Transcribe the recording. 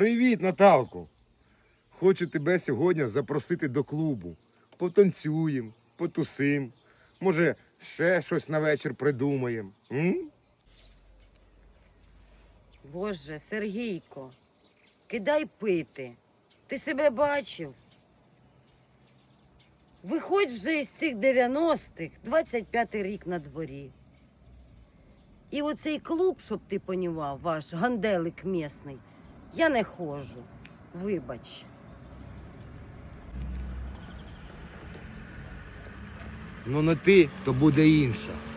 Наталко, хочу тебе сьогодні запросити до клубу. Потанцюємо, потусим. Може, ще щось на вечір придумаємо. Боже, Сергійко, кидай пити. Ти себе бачив? Виходь вже із цих 90-х, 25-й рік на дворі. І оцей клуб, щоб ти понімав, ваш ганделик місний, я не ходжу. Вибач. Ну не ти, то буде інша.